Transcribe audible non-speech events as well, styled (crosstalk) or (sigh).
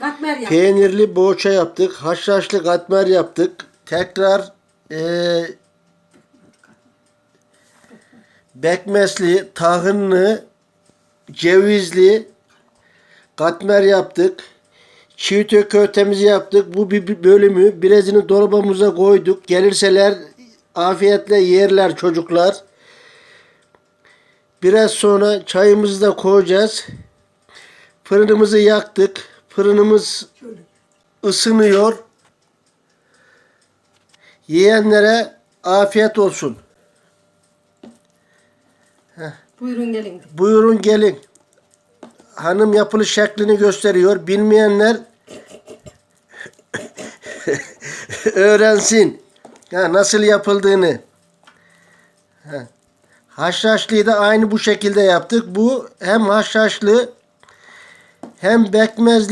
Katmer yap. Peynirli boğaça yaptık. Haşhaşlı katmer yaptık. Tekrar eee bekmesli, tahınlı, cevizli katmer yaptık. Çiğ köftemizi yaptık. Bu bir bölümü birazını dolabımıza koyduk. Gelirseler afiyetle yerler çocuklar. Biraz sonra çayımızı da koyacağız. Fırınımızı yaktık. Fırınımız ısınıyor. Yiyenlere afiyet olsun. Buyurun gelin. Buyurun gelin. Hanım yapılış şeklini gösteriyor. Bilmeyenler (laughs) öğrensin. Ha, nasıl yapıldığını. Ha. Haşhaşlıyı da aynı bu şekilde yaptık. Bu hem haşhaşlı hem bekmezli